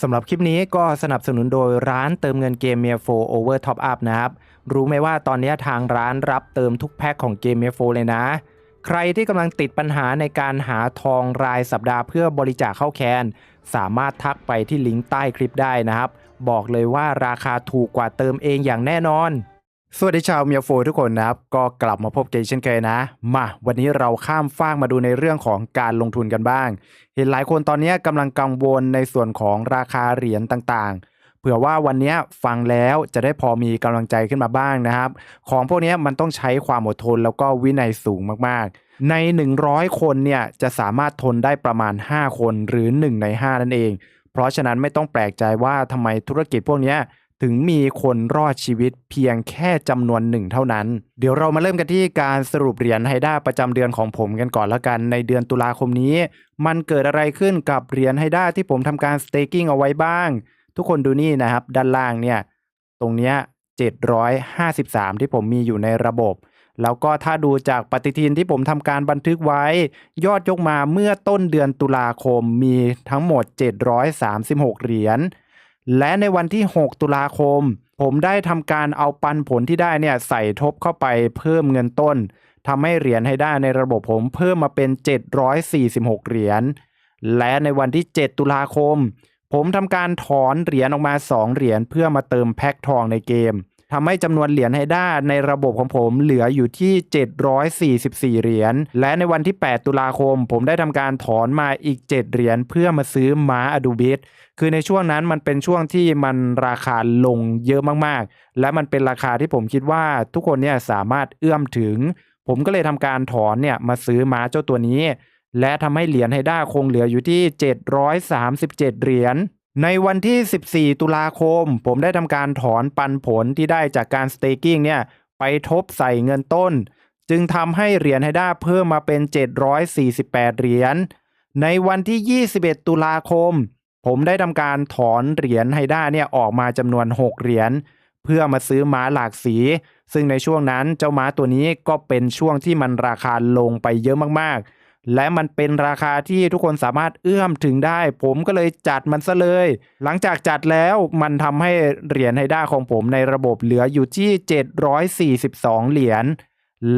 สำหรับคลิปนี้ก็สนับสนุนโดยร้านเติมเงินเกมเมียโฟโอเวอร์ท็อปอัพนะครับ รู้ไหมว่าตอนนี้ทางร้านรับเติมทุกแพ็คของเกมเมียโฟเลยนะ ใครที่กำลังติดปัญหาในการหาทองรายสัปดาห์เพื่อบริจาคเข้าแคน สามารถทักไปที่ลิงก์ใต้คลิปได้นะครับ บอกเลยว่าราคาถูกกว่าเติมเองอย่างแน่นอน สวัสดีชาวเมียโฟทุกคนนะครับ ก็กลับมาพบกันเช่นเคยนะ มา วันนี้เราข้ามฟากมาดูในเรื่องของการลงทุนกันบ้าง เห็นหลายคนตอนนี้กำลังกังวลในส่วนของราคาเหรียญต่างๆ เผื่อว่าวันนี้ฟังแล้วจะได้พอมีกำลังใจขึ้นมาบ้างนะครับ ของพวกนี้มันต้องใช้ความอดทนแล้วก็วินัยสูงมากๆ ใน 100 คนเนี่ยจะสามารถทนได้ประมาณ 5 คนหรือ 1 ใน 5 นั่นเอง เพราะฉะนั้นไม่ต้องแปลกใจว่าทำไมธุรกิจพวกนี้ ถึงมีคนรอดชีวิตเพียงแค่จำนวนหนึ่งเท่านั้น เดี๋ยวเรามาเริ่มกันที่การสรุปเหรียญไฮด้าประจำเดือนของผมกันก่อนแล้วกัน ในเดือนตุลาคมนี้ มันเกิดอะไรขึ้นกับเหรียญไฮด้าที่ผมทำการสเต k กิ้งเอาไว้บ้าง ทุกคนดูนี่นะครับ ด้านล่างเนี่ย ตรงเนี้ย753 ที่ผมมีอยู่ในระบบ แล้วก็ถ้าดูจากปฏิทินที่ผมทำการบันทึกไว้ ยอดยกมาเมื่อต้นเดือนตุลาคมมีทั้งหมด 736 เหรียญ และในวันที่ 6 ตุลาคม ผมได้ทำการเอาปันผลที่ได้เนี่ยใส่ทบเข้าไปเพิ่มเงินต้นทำให้เหรียญให้ได้ในระบบผมเพิ่มมาเป็น 746 เหรียญ และในวันที่ 7 ตุลาคม ผมทำการถอนเหรียญออกมา 2 เหรียญเพื่อมาเติมแพ็คทองในเกม ทำให้จำนวนเหรียญให้ได้ในระบบของผมเหลืออยู่ที่ 744 เหรียญ และในวันที่ 8 ตุลาคม ผมได้ทำการถอนมาอีก 7 เหรียญเพื่อมาซื้อม้าอดูบิสคือในช่วงนั้นมันเป็นช่วงที่มันราคาลงเยอะมากๆ และมันเป็นราคาที่ผมคิดว่าทุกคนเนี่ยสามารถเอื้อมถึง ผมก็เลยทำการถอนเนี่ยมาซื้อม้าเจ้าตัวนี้ และทำให้เหรียญให้ได้าคงเหลืออยู่ที่ 737 เหรียญ ในวันที่ 14 ตุลาคม ผมได้ทำการถอนปันผลที่ได้จากการสเต k กิ้งเนี่ยไปทบใส่เงินต้น จึงทำให้เหรียญให้ได้าเพิ่มมาเป็น 748 เหรียญ ในวันที่ 21 ตุลาคม ผมได้ทำการถอนเหรียญไฮด้าเนี่ยออกมาจำนวน 6 เหรียญ เพื่อมาซื้อม้าหลากสี ซึ่งในช่วงนั้นเจ้าม้าตัวนี้ก็เป็นช่วงที่มันราคาลงไปเยอะมากๆ และมันเป็นราคาที่ทุกคนสามารถเอื้อมถึงได้ ผมก็เลยจัดมันซะเลย หลังจากจัดแล้วมันทำให้เหรียญไฮด้าของผมในระบบเหลืออยู่ที่ 742 เหรียญ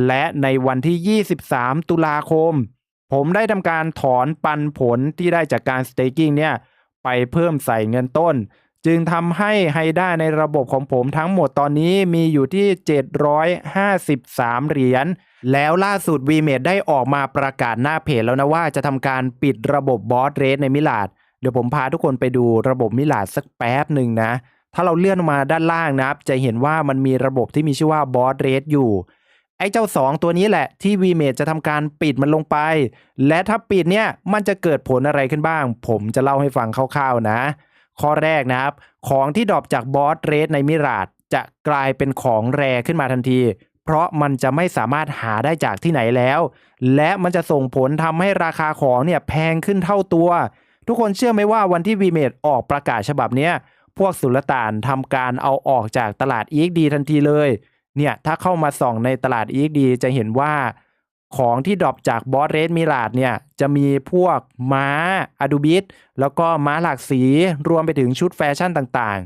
และในวันที่ 23 ตุลาคม ผมได้ทำการถอนปันผลที่ได้จากการสเต k กิ้งเนี่ย ไปเพิ่มใส่เงินต้น จึงทำให้ไฮด้าในระบบของผมทั้งหมดตอนนี้มีอยู่ที่ 753 เหรียญ แล้วล่าสุด v m a d ได้ออกมาประกาศหน้าเพจแล้วนะว่าจะทำการปิดระบบบอสเรสในมิลาดเดี๋ยวผมพาทุกคนไปดูระบบมิลาดสักแป๊บหนึ่งนะ ถ้าเราเลื่อนมาด้านล่างนะครับ จะเห็นว่ามันมีระบบที่มีชื่อว่าบอสเรสอยู่ไอ้เจ้า 2 ตัวนี้แหละที่ v m a d จะทำการปิดมันลงไป และถ้าปิดเนี่ยมันจะเกิดผลอะไรขึ้นบ้าง ผมจะเล่าให้ฟังคร่าวๆนะ ข้อแรกนะครับ ของที่ดรอปจากบอสเรสในมิราดจะกลายเป็นของแรขึ้นมาทันที เพราะมันจะไม่สามารถหาได้จากที่ไหนแล้ว และมันจะส่งผลทำให้ราคาของเนี่ยแพงขึ้นเท่าตัว ทุกคนเชื่อไหมว่าวันที่ v m a d ออกประกาศฉบับนี้พวกสุลต่านทำการเอาออกจากตลาด EXD ทันทีเลย เนี่ยถ้าเข้ามาส่องในตลาด EXD จะเห็นว่าของที่ดรอปจากบอสเรสมิลาดเนี่ยจะมีพวกม้าอะดูบิสแล้วก็ม้าหลากสีรวมไปถึงชุดแฟชั่นต่าง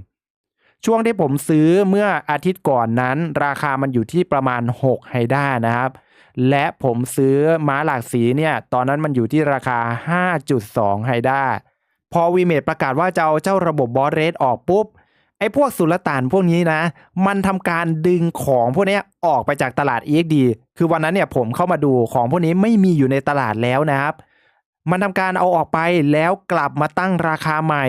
ช่วงที่ผมซื้อเมื่ออาทิตย์ก่อนนั้น ราคามันอยู่ที่ประมาณ 6 ไฮด้านะครับ และผมซื้อม้าหลากสีเนี่ย ตอนนั้นมันอยู่ที่ราคา 5.2 ไฮด้าพอวีเมดประกาศว่าจะเอาเจ้าระบบบอสเรสออกปุ๊บไอ้พวกสุลต่านพวกนี้นะ มันทำการดึงของพวกนี้ออกไปจากตลาด EXD คือวันนั้นเนี่ยผมเข้ามาดูของพวกนี้ไม่มีอยู่ในตลาดแล้วนะครับ มันทำการเอาออกไปแล้วกลับมาตั้งราคาใหม่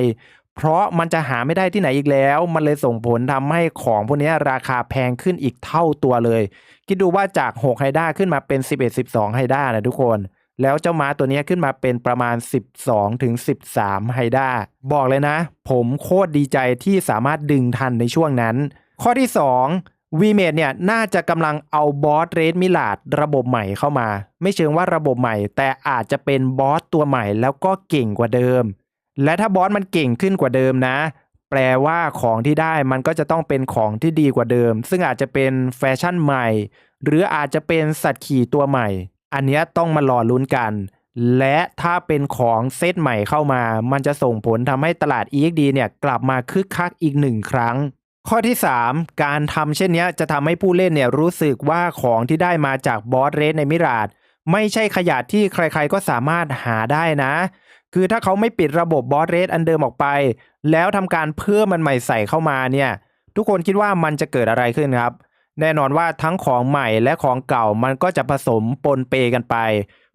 เพราะมันจะหาไม่ได้ที่ไหนอีกแล้ว มันเลยส่งผลทำให้ของพวกนี้ราคาแพงขึ้นอีกเท่าตัวเลย คิดดูว่าจาก6ไฮด้าขึ้นมาเป็น 11 12ไฮด้านะทุกคน แล้วเจ้าม้าตัวนี้ขึ้นมาเป็นประมาณ 12ถึง13ไฮด้าบอกเลยนะ ผมโคตรดีใจที่สามารถดึงทันในช่วงนั้น ข้อที่2 v m a d เนี่ยน่าจะกำลังเอาบอสเรสมิลาดระบบใหม่เข้ามา ไม่เชิงว่าระบบใหม่ แต่อาจจะเป็นบอสตัวใหม่แล้วก็เก่งกว่าเดิม และถ้าบอสมันเก่งขึ้นกว่าเดิมนะ แปลว่าของที่ได้มันก็จะต้องเป็นของที่ดีกว่าเดิม ซึ่งอาจจะเป็นแฟชั่นใหม่ หรืออาจจะเป็นสัตว์ขี่ตัวใหม่ อันนี้ต้องมารอลุ้นกัน และถ้าเป็นของเซตใหม่เข้ามา มันจะส่งผลทำให้ตลาด EXD เนี่ยกลับมาคึกคักอีกหนึ่งครั้งข้อที่ 3 การทำเช่นนี้จะทำให้ผู้เล่นเนี่ยรู้สึกว่าของที่ได้มาจากบอสเรสในมิราดไม่ใช่ขยะที่ใครๆก็สามารถหาได้นะ คือถ้าเขาไม่ปิดระบบบอสเรสอันเดิมออกไป แล้วทำการเพิ่มมันใหม่ใส่เข้ามาเนี่ย ทุกคนคิดว่ามันจะเกิดอะไรขึ้นครับ แน่นอนว่าทั้งของใหม่และของเก่ามันก็จะผสมปนเปกันไป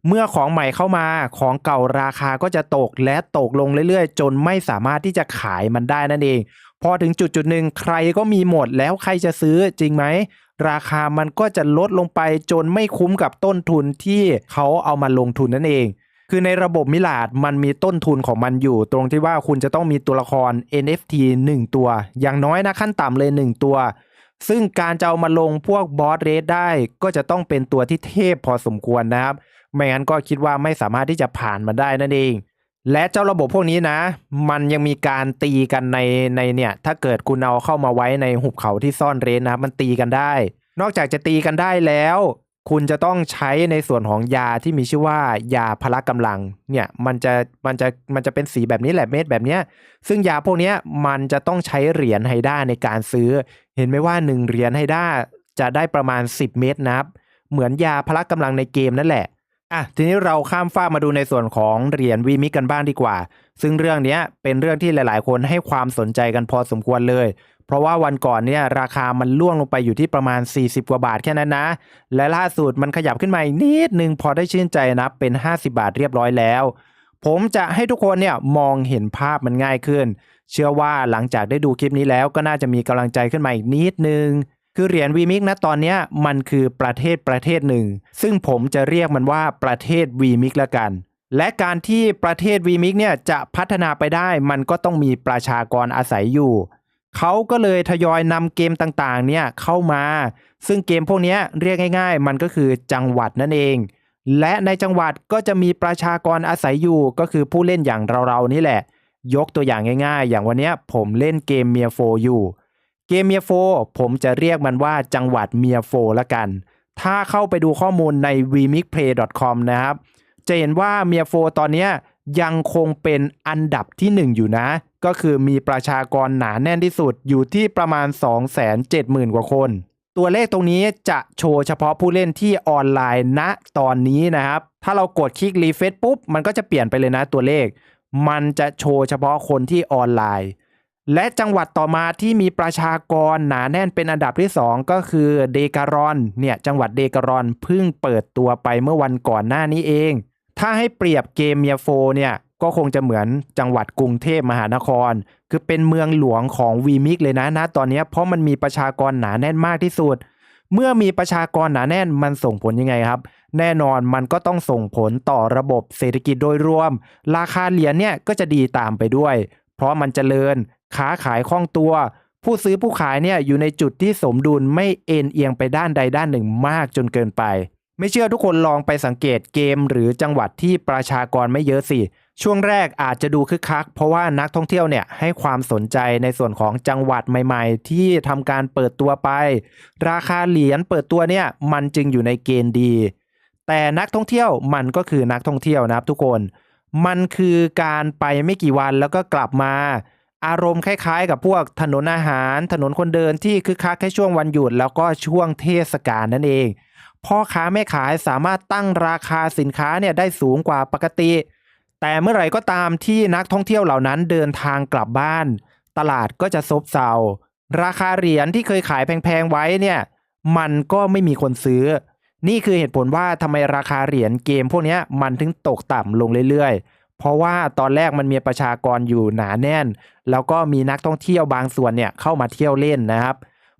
เมื่อของใหม่เข้ามาของเก่าราคาก็จะตกและตกลงเรื่อยๆ จนไม่สามารถที่จะขายมันได้นั่นเอง พอถึงจุดจุดหนึ่งใครก็มีหมดแล้วใครจะซื้อจริงไหมราคามันก็จะลดลงไปจนไม่คุ้มกับต้นทุนที่เขาเอามาลงทุนนั่นเอง คือในระบบมิลาดมันมีต้นทุนของมันอยู่ ตรงที่ว่าคุณจะต้องมีตัวละคร NFT 1 ตัว อย่างน้อยนะขั้นต่ำเลย 1 ตัว ซึ่งการจะเอามาลงพวกบอสเรสได้ ก็จะต้องเป็นตัวที่เทพพอสมควรนะครับ ไม่งั้นก็คิดว่าไม่สามารถที่จะผ่านมาได้นั่นเอง และเจ้าระบบพวกนี้นะ มันยังมีการตีกันในในเนี่ย ถ้าเกิดคุณเอาเข้ามาไว้ในหุบเขาที่ซ่อนเร้นนะมันตีกันได้ นอกจากจะตีกันได้แล้ว คุณจะต้องใช้ในส่วนของยาที่มีชื่อว่ายาพละกำลังเนี่ยมันจะมันจะมันจะเป็นสีแบบนี้แหละเม็ดแบบเนี้ยซึ่งยาพวกนี้มันจะต้องใช้เหรียญไฮด้าในการซื้อ เห็นไหมว่า 1 เหรียญไฮด้าจะได้ประมาณ 10 เม็ดนะครับ เหมือนยาพละกำลังในเกมนั่นแหละอะทีนี้เราข้ามฟ้ามาดูในส่วนของเหรียญวีมิกกันบ้างดีกว่า ซึ่งเรื่องนี้เป็นเรื่องที่หลาย ๆ คนให้ความสนใจกันพอสมควรเลย เพราะว่าวันก่อนเนี่ยราคามันล่วงลงไปอยู่ที่ประมาณ 40 กว่าบาทแค่นั้นนะ และล่าสุดมันขยับขึ้นมาอีกนิดนึงพอได้ชื่นใจนะเป็น 50 บาทเรียบร้อยแล้ว ผมจะให้ทุกคนเนี่ยมองเห็นภาพมันง่ายขึ้น เชื่อว่าหลังจากได้ดูคลิปนี้แล้วก็น่าจะมีกำลังใจขึ้นมาอีกนิดนึงคือเหรียญวีมิกนะตอนนี้มันคือประเทศประเทศหนึ่ง ซึ่งผมจะเรียกมันว่าประเทศวีมิกละกัน และการที่ประเทศวีมิกเนี่ยจะพัฒนาไปได้มันก็ต้องมีประชากรอาศัยอยู่ เขาก็เลยทยอยนำเกมต่างๆเนี่ยเข้ามา ซึ่งเกมพวกนี้เรียกง่าย ๆ มันก็คือจังหวัดนั่นเอง และในจังหวัดก็จะมีประชากรอาศัยอยู่ก็คือผู้เล่นอย่างเราๆนี่แหละ ยกตัวอย่างง่าย ๆ อย่างวันนี้ผมเล่นเกมเมียโฟอยู่ เกมเมียโฟผมจะเรียกมันว่าจังหวัดเมียโฟละกัน ถ้าเข้าไปดูข้อมูลใน vmixplay.com นะครับ จะเห็นว่าเมียโฟตอนนี้ ยังคงเป็นอันดับที่ 1 อยู่นะ ก็คือมีประชากรหนาแน่นที่สุดอยู่ที่ประมาณ 270,000 กว่าคน ตัวเลขตรงนี้จะโชว์เฉพาะผู้เล่นที่ออนไลน์ณตอนนี้นะครับ ถ้าเรากดคลิกรีเฟซปุ๊บ มันก็จะเปลี่ยนไปเลยนะตัวเลข มันจะโชว์เฉพาะคนที่ออนไลน์ และจังหวัดต่อมาที่มีประชากรหนาแน่นเป็นอันดับที่ 2 ก็คือเดการอนเนี่ยจังหวัดเดการอนเพิ่งเปิดตัวไปเมื่อวันก่อนหน้านี้เอง ถ้าให้เปรียบเกมเมียโฟเนี่ยก็คงจะเหมือนจังหวัดกรุงเทพมหานคร คือเป็นเมืองหลวงของวีมิกเลยนะนะตอนนี้เพราะมันมีประชากรหนาแน่นมากที่สุด เมื่อมีประชากรหนาแน่นมันส่งผลยังไงครับ แน่นอนมันก็ต้องส่งผลต่อระบบเศรษฐกิจโดยรวม ราคาเหรียญเนี่ยก็จะดีตามไปด้วย เพราะมันเจริญ ค้าขายคล่องตัว ผู้ซื้อผู้ขายเนี่ยอยู่ในจุดที่สมดุลไม่เอ็นเอียงไปด้านใดด้านหนึ่งมากจนเกินไป ไม่เชื่อทุกคนลองไปสังเกตเกมหรือจังหวัดที่ประชากรไม่เยอะสิ ช่วงแรกอาจจะดูคึกคัก เพราะว่านักท่องเที่ยวเนี่ยให้ความสนใจในส่วนของจังหวัดใหม่ ๆ ที่ทำการเปิดตัวไป ราคาเหรียญเปิดตัวเนี่ยมันจึงอยู่ในเกณฑ์ดี แต่นักท่องเที่ยวมันก็คือนักท่องเที่ยวนะครับทุกคน มันคือการไปไม่กี่วันแล้วก็กลับมา อารมณ์คล้ายๆ กับพวกถนนอาหาร ถนนคนเดินที่คึกคักแค่ช่วงวันหยุดแล้วก็ช่วงเทศกาลนั่นเอง พ่อค้าแม่ขายสามารถตั้งราคาสินค้าเนี่ยได้สูงกว่าปกติ แต่เมื่อไหร่ก็ตามที่นักท่องเที่ยวเหล่านั้นเดินทางกลับบ้าน ตลาดก็จะซบเซาราคาเหรียญที่เคยขายแพงๆไว้เนี่ยมันก็ไม่มีคนซื้อ นี่คือเหตุผลว่าทำไมราคาเหรียญเกมพวกนี้มันถึงตกต่ำลงเรื่อยๆ เพราะว่าตอนแรกมันมีประชากรอยู่หนาแน่น แล้วก็มีนักท่องเที่ยวบางส่วนเนี่ยเข้ามาเที่ยวเล่นนะครับ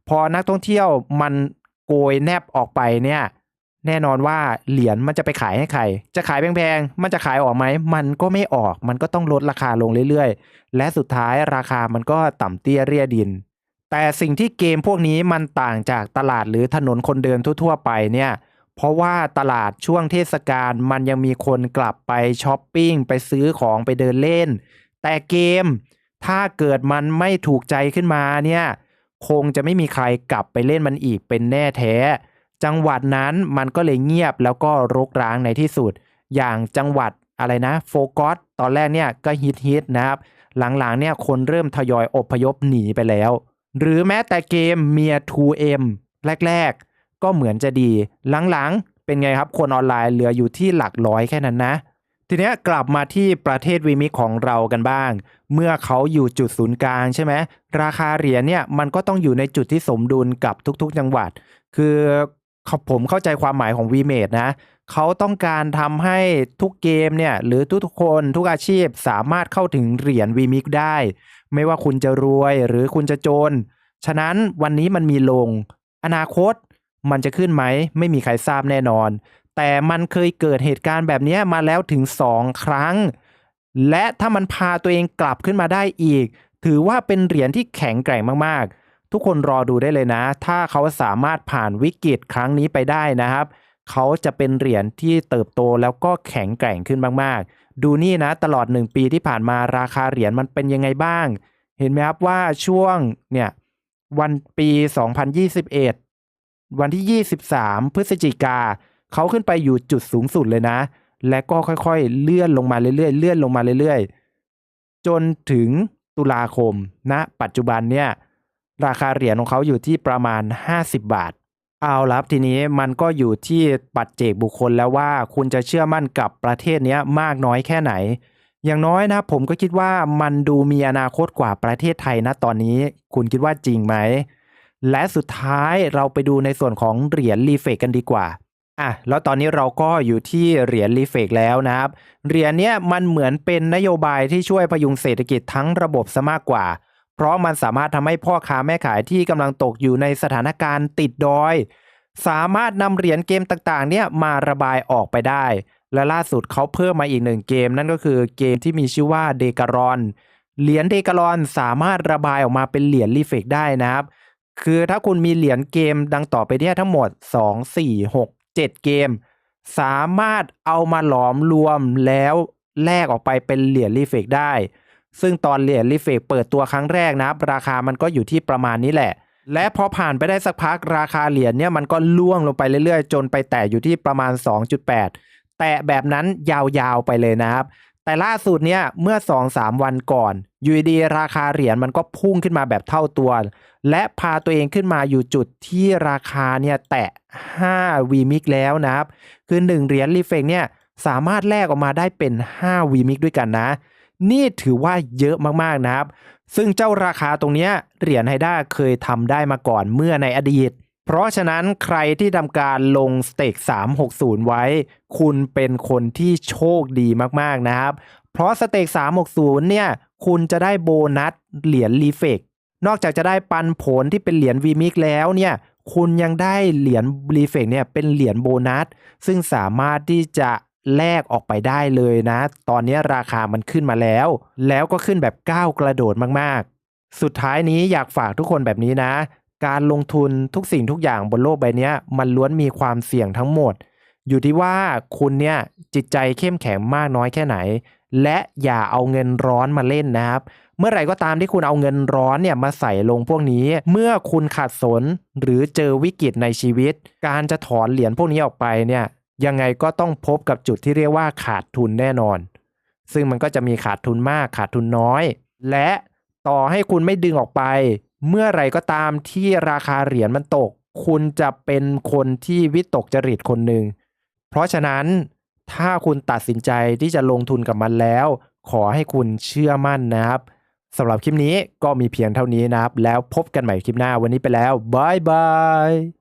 พอนักท่องเที่ยวมัน โกยแนบออกไปเนี่ยแน่นอนว่าเหรียญมันจะไปขายให้ใคร จะขายแพงๆ มันจะขายออกไหม มันก็ไม่ออก มันก็ต้องลดราคาลงเรื่อยๆ และสุดท้ายราคามันก็ต่ำเตี้ยเรียดิน แต่สิ่งที่เกมพวกนี้มันต่างจากตลาดหรือถนนคนเดินทั่วๆ ไปเนี่ย เพราะว่าตลาดช่วงเทศกาลมันยังมีคนกลับไปช้อปปิ้งไปซื้อของไปเดินเล่น แต่เกมถ้าเกิดมันไม่ถูกใจขึ้นมาเนี่ย คงจะไม่มีใครกลับไปเล่นมันอีกเป็นแน่แท้ จังหวัดนั้นมันก็เลยเงียบแล้วก็รกร้างในที่สุด อย่างจังหวัดอะไรนะโฟกัสตอนแรกเนี่ยก็ฮิตฮิตนะครับ หลังๆเนี่ยคนเริ่มทยอยอบพยพหนีไปแล้ว หรือแม้แต่เกมเมีย 2M แรกๆ ก็เหมือนจะดี หลังๆ เป็นไงครับคนออนไลน์เหลืออยู่ที่หลักร้อยแค่นั้นนะ ทีเนี้ยกลับมาที่ประเทศวีมิของเรากันบ้าง เมื่อเขาอยู่จุดศูนย์กลางใช่ไหมราคาเหรียญเนี่ยมันก็ต้องอยู่ในจุดที่สมดุลกับทุกๆ จังหวัด คือเขาผมเข้าใจความหมายของ v m a d e นะเขาต้องการทำให้ทุกเกมเนี่ยหรือทุกๆคนทุกอาชีพสามารถเข้าถึงเหรียญวีมิกได้ ไม่ว่าคุณจะรวยหรือคุณจะจน ฉะนั้นวันนี้มันมีลง อนาคตมันจะขึ้นไหม ไม่มีใครทราบแน่นอน แต่มันเคยเกิดเหตุการณ์แบบนี้มาแล้วถึง 2 ครั้ง และถ้ามันพาตัวเองกลับขึ้นมาได้อีก ถือว่าเป็นเหรียญที่แข็งแกร่งมากๆ ทุกคนรอดูได้เลยนะ ถ้าเขาสามารถผ่านวิกฤตครั้งนี้ไปได้นะครับ เขาจะเป็นเหรียญที่เติบโตแล้วก็แข็งแกร่งขึ้นมากๆ ดูนี่นะตลอด 1 ปีที่ผ่านมาราคาเหรียญมันเป็นยังไงบ้าง เห็นไหมครับว่าช่วงเนี่ยวันปี 2021 วันที่ 23 พฤศจิกา เขาขึ้นไปอยู่จุดสูงสุดเลยนะ และก็ค่อยๆ เลื่อนลงมาเรื่อยๆ เลื่อนลงมาเรื่อยๆ จนถึงตุลาคมณนะปัจจุบันเนี่ยราคาเหรียญของเขาอยู่ที่ประมาณ 50 บาท เอาลับทีนี้มันก็อยู่ที่ปัจเจกบุคคลแล้วว่าคุณจะเชื่อมั่นกับประเทศนี้มากน้อยแค่ไหน อย่างน้อยนะผมก็คิดว่ามันดูมีอนาคตกว่าประเทศไทยนะตอนนี้ คุณคิดว่าจริงไหม และสุดท้ายเราไปดูในส่วนของเหรียญรีเฟกกันดีกว่า อะแล้วตอนนี้เราก็อยู่ที่เหรียญรีเฟกแล้วนะครับ เหรียญเนี้ยมันเหมือนเป็นนโยบายที่ช่วยพยุงเศรษฐกิจทั้งระบบซะมากกว่า เพราะมันสามารถทำให้พ่อค้าแม่ขายที่กำลังตกอยู่ในสถานการณ์ติดดอย สามารถนำเหรียญเกมต่างๆ เนี่ยมาระบายออกไปได้ และล่าสุดเขาเพิ่มมาอีกหนึ่งเกม นั่นก็คือเกมที่มีชื่อว่าเดการอนเหรียญเดการอนสามารถระบายออกมาเป็นเหรียญรีเฟกได้นะครับ คือถ้าคุณมีเหรียญเกมดังต่อไปเนี่ยทั้งหมด 2 4 6 7 เกม สามารถเอามาหลอมรวมแล้วแลกออกไปเป็นเหรียญรีเฟกได้ ซึ่งตอนเหรียญรีเฟกเปิดตัวครั้งแรกนะครับราคามันก็อยู่ที่ประมาณนี้แหละ และพอผ่านไปได้สักพักราคาเหรียญเนี่ยมันก็ล่วงลงไปเรื่อยๆ จนไปแตะอยู่ที่ประมาณ 2.8 แตะแบบนั้นยาวๆไปเลยนะครับ แต่ล่าสุดเนี่ยเมื่อ 2-3 วันก่อนยูดีราคาเหรียญมันก็พุ่งขึ้นมาแบบเท่าตัว และพาตัวเองขึ้นมาอยู่จุดที่ราคาเนี่ยแตะ5วีมิกแล้วนะครับ คือ 1 เหรียญรีเฟกเนี่ยสามารถแลกออกมาได้เป็น5วีมิกด้วยกันนะ นี่ถือว่าเยอะมากๆนะครับ ซึ่งเจ้าราคาตรงนี้เหรียญไฮด้าเคยทำได้มาก่อนเมื่อในอดีต เพราะฉะนั้นใครที่ทำการลงสเต็ก360 ไว้ คุณเป็นคนที่โชคดีมากๆนะครับ เพราะสเต็ก360 เนี่ย คุณจะได้โบนัสเหรียญรีเฟกนอกจากจะได้ปันผลที่เป็นเหรียญวีมิกแล้วเนี่ย คุณยังได้เหรียญรีเฟกเนี่ยเป็นเหรียญโบนัส ซึ่งสามารถที่จะแลกออกไปได้เลยนะ ตอนนี้ราคามันขึ้นมาแล้ว แล้วก็ขึ้นแบบก้าวกระโดดมากๆ สุดท้ายนี้อยากฝากทุกคนแบบนี้นะ การลงทุนทุกสิ่งทุกอย่างบนโลกใบนี้มันล้วนมีความเสี่ยงทั้งหมด อยู่ที่ว่าคุณเนี่ยจิตใจเข้มแข็งมากน้อยแค่ไหน และอย่าเอาเงินร้อนมาเล่นนะครับ เมื่อไหร่ก็ตามที่คุณเอาเงินร้อนเนี่ยมาใส่ลงพวกนี้ เมื่อคุณขาดสนหรือเจอวิกฤตในชีวิต การจะถอนเหรียญพวกนี้ออกไปเนี่ยยังไงก็ต้องพบกับจุดที่เรียกว่าขาดทุนแน่นอน ซึ่งมันก็จะมีขาดทุนมากขาดทุนน้อย และต่อให้คุณไม่ดึงออกไป เมื่อไรก็ตามที่ราคาเหรียญมันตก คุณจะเป็นคนที่วิตกจริตคนหนึ่ง เพราะฉะนั้นถ้าคุณตัดสินใจที่จะลงทุนกับมันแล้ว ขอให้คุณเชื่อมั่นนะครับสำหรับคลิปนี้ก็มีเพียงเท่านี้นะครับ แล้วพบกันใหม่คลิปหน้าวันนี้ไปแล้วบายบาย